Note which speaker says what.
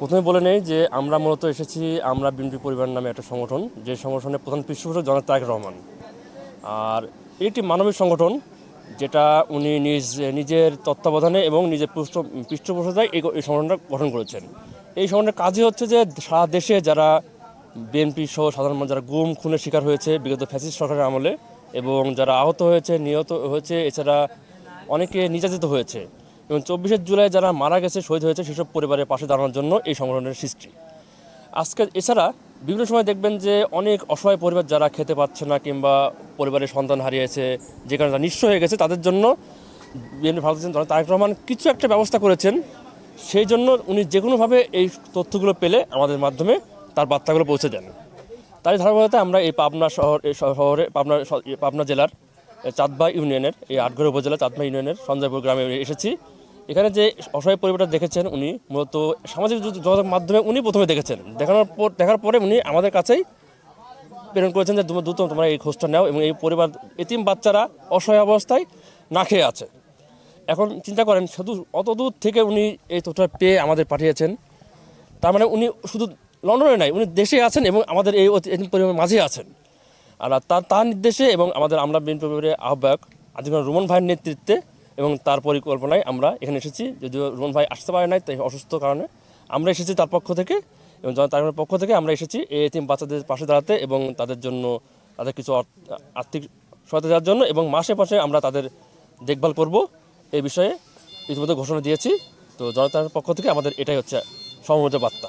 Speaker 1: প্রথমে বলে নেই যে আমরা মূলত এসেছি আমরা বিএনপি পরিবার নামে একটা সংগঠন, যে সংগঠনের প্রধান পৃষ্ঠপোষক জনাব তারেক রহমান। আর এটি মানবিক সংগঠন, যেটা উনি নিজ, নিজের তত্ত্বাবধানে এবং নিজের পৃষ্ঠ, পৃষ্ঠপোষকতায় এই সংগঠনটা গঠন করেছেন। এই সংগঠনের কাজই হচ্ছে যে সারা দেশে যারা বিএনপি সহ সাধারণ যারা গুম, খুনের শিকার হয়েছে, বিগত ফ্যাসিস্ট সরকারের আমলে এবং যারা আহত হয়েছে, নিহত হয়েছে, এছাড়া অনেকে নির্যাতিত হয়েছে। এবং চব্বিশে জুলাই যারা মারা গেছে, শহীদ হয়েছে, সেসব পরিবারের পাশে দাঁড়ানোর জন্য এই সংগঠনের সৃষ্টি আজকে এছাড়া বিভিন্ন সময় দেখবেন যে অনেক অসহায় পরিবার যারা খেতে পাচ্ছে না কিংবা পরিবারের সন্তান হারিয়েছে যে কারণে তারা নিঃস্ব হয়ে গেছে, তাদের জন্য বিএনপি ভারত তারেক রহমান কিছু একটা ব্যবস্থা করেছেন। সেই জন্য উনি যে কোনোভাবে এই তথ্যগুলো পেলে আমাদের মাধ্যমে তার বার্তাগুলো পৌঁছে দেন। তাই ধারাবাহিকতায় আমরা এই পাবনা শহর এই শহরে, পাবনা পাবনা জেলার চাঁদবা ইউনিয়নের, এই আটঘর উপজেলা চাঁদবা ইউনিয়নের সঞ্জয়পুর গ্রামে এসেছি। এখানে যে অসহায় পরিবারটা দেখেছেন উনি, মূলত সামাজিক যোগ- যোগাযোগ মাধ্যমে উনি প্রথমে দেখেছেন। দেখানোর পর দেখার পরে উনি আমাদের কাছেই প্রেরণ করেছেন যে দ্রুত তোমরা এই খোঁজটা নাও এবং এই পরিবার, এতিম বাচ্চারা অসহায় অবস্থায় না খেয়ে আছে। এখন চিন্তা করেন, শুধু অত দূর থেকে উনি এই তথ্যটা পেয়ে আমাদের পাঠিয়েছেন। তার মানে উনি শুধু লন্ডনে নাই, উনি দেশে আছেন এবং আমাদের এই এতিম পরিবারের মাঝে আছেন। আর তার তার নির্দেশে এবং আমাদের আমরা বিএনপি আহ্বায়ক আজিকুর রুমন ভাইয়ের নেতৃত্বে এবং তার পরিকল্পনায় আমরা এখানে এসেছি। যদিও রুমন ভাই আসতে পারে নাই, তাই অসুস্থ কারণে। আমরা এসেছি তার পক্ষ থেকে এবং তার পক্ষ থেকে আমরা এসেছি এই এতিম বাচ্চাদের পাশে দাঁড়াতে এবং তাদের জন্য তাদের কিছু আর্থিক সহায়তা দেওয়ার জন্য এবং মাসে মাসে আমরা তাদের দেখভাল করব এই বিষয়ে ইতিমধ্যে ঘোষণা দিয়েছি। তো জনতার পক্ষ থেকে আমাদের এটাই হচ্ছে সমবেত বার্তা।